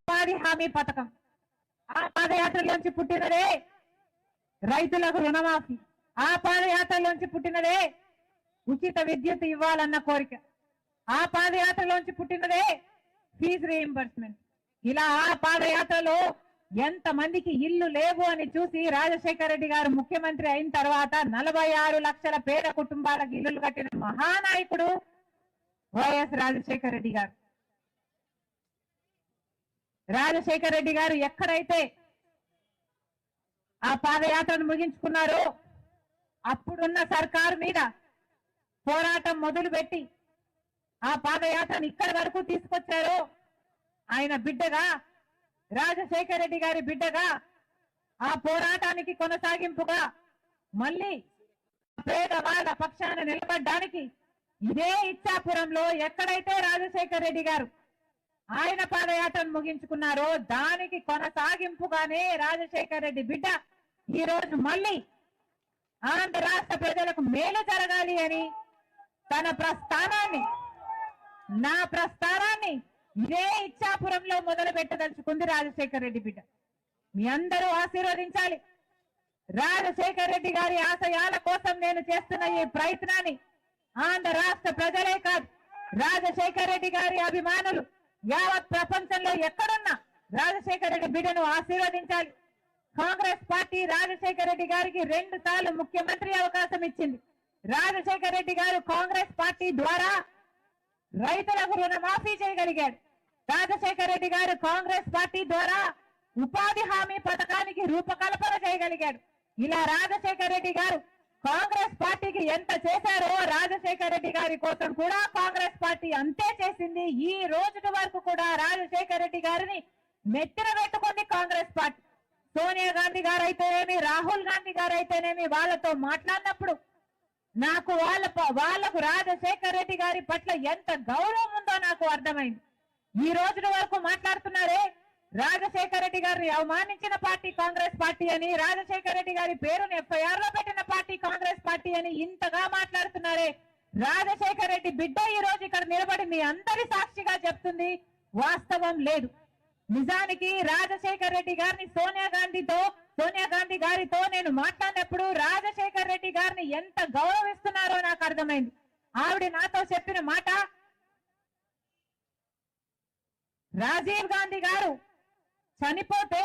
ఉపాధి హామీ పథకం. ఆ పాదయాత్రలోంచి పుట్టినదే. రైతులకు రుణమాఫీ. ఆ పాదయాత్రలోంచి పుట్టినదే. ఉచిత విద్యుత్ ఇవ్వాలన్న కోరిక. ఆ పాదయాత్రలోంచి పుట్టినదే. ఫీజు రీఎంబర్స్మెంట్ ఇలా ఆ పాదయాత్రలో ఎంత మందికి ఇల్లు లేవు అని చూసి రాజశేఖర రెడ్డి గారు ముఖ్యమంత్రి అయిన తర్వాత నలభై ఆరు లక్షల పేద కుటుంబాలకు ఇల్లులు కట్టిన మహానాయకుడు వైఎస్ రాజశేఖర రెడ్డి గారు. రాజశేఖర రెడ్డి గారు ఎక్కడైతే ఆ పాదయాత్రను ముగించుకున్నారో అప్పుడున్న సర్కారు మీద పోరాటం మొదలుపెట్టి ఆ పాదయాత్రను ఇక్కడి వరకు తీసుకొచ్చారో ఆయన బిడ్డగా రాజశేఖర రెడ్డి గారి బిడ్డగా ఆ పోరాటానికి కొనసాగింపుగా మళ్ళీ పేదవాళ్ళ పక్షాన నిలబడ్డానికి ఇదే ఇచ్చాపురంలో ఎక్కడైతే రాజశేఖర రెడ్డి గారు ఆయన పాదయాత్రను ముగించుకున్నారో దానికి కొనసాగింపుగానే రాజశేఖర రెడ్డి బిడ్డ ఈ రోజు మళ్ళీ ఆంధ్ర రాష్ట్ర ప్రజలకు మేలు జరగాలి అని తన ప్రస్థానాన్ని నా ప్రస్థానాన్ని ఇదే ఇచ్చాపురంలో మొదలు పెట్టదలుచుకుంది రాజశేఖర రెడ్డి బిడ్డ. మీ అందరూ ఆశీర్వదించాలి. రాజశేఖర రెడ్డి గారి ఆశయాల కోసం నేను చేస్తున్న ఈ ప్రయత్నాన్ని ఆంధ్ర రాష్ట్ర ప్రజలే కాదు రాజశేఖర రెడ్డి గారి అభిమానులు యావత్ ప్రపంచంలో ఎక్కడున్నా రాజశేఖర రెడ్డి బిడ్డను ఆశీర్వదించాలి. కాంగ్రెస్ పార్టీ రాజశేఖర రెడ్డి గారికి రెండు సార్లు ముఖ్యమంత్రి అవకాశం ఇచ్చింది. రాజశేఖర రెడ్డి గారు కాంగ్రెస్ పార్టీ ద్వారా రైతులకు రుణమాఫీ చేయగలిగాడు రాజశేఖర రెడ్డి గారు కాంగ్రెస్ పార్టీ ద్వారా ఉపాధి హామీ పథకానికి రూపకల్పన చేయగలిగాడు. ఇలా రాజశేఖర రెడ్డి గారు కాంగ్రెస్ పార్టీకి ఎంత చేశారో రాజశేఖర రెడ్డి గారి కోసం కూడా కాంగ్రెస్ పార్టీ అంతే చేసింది. ఈ రోజు వరకు కూడా రాజశేఖర రెడ్డి గారిని మెత్తిన పెట్టుకుంది కాంగ్రెస్ పార్టీ. సోనియా గాంధీ గారు అయితేనేమి రాహుల్ గాంధీ గారు అయితేనేమి వాళ్ళతో మాట్లాడినప్పుడు నాకు వాళ్ళ వాళ్ళకు రాజశేఖర రెడ్డి గారి పట్ల ఎంత గౌరవం ఉందో నాకు అర్థమైంది. ఈ రోజుల వరకు మాట్లాడుతున్నారే రాజశేఖర రెడ్డి గారిని అవమానించిన పార్టీ కాంగ్రెస్ పార్టీ అని రాజశేఖర రెడ్డి గారి పేరును ఎఫ్ఐఆర్లో పెట్టిన పార్టీ కాంగ్రెస్ పార్టీ అని ఇంతగా మాట్లాడుతున్నారే. రాజశేఖర రెడ్డి బిడ్డ ఈ రోజు ఇక్కడ నిలబడి మీ అందరి సాక్షిగా చెప్తుంది వాస్తవం లేదు. నిజానికి రాజశేఖర రెడ్డి గారిని సోనియా గాంధీతో సోనియా గాంధీ గారితో నేను మాట్లాడినప్పుడు రాజశేఖర రెడ్డి గారిని ఎంత గౌరవిస్తున్నారో నాకు అర్థమైంది. ఆవిడ నాతో చెప్పిన మాట రాజీవ్ గాంధీ గారు చనిపోతే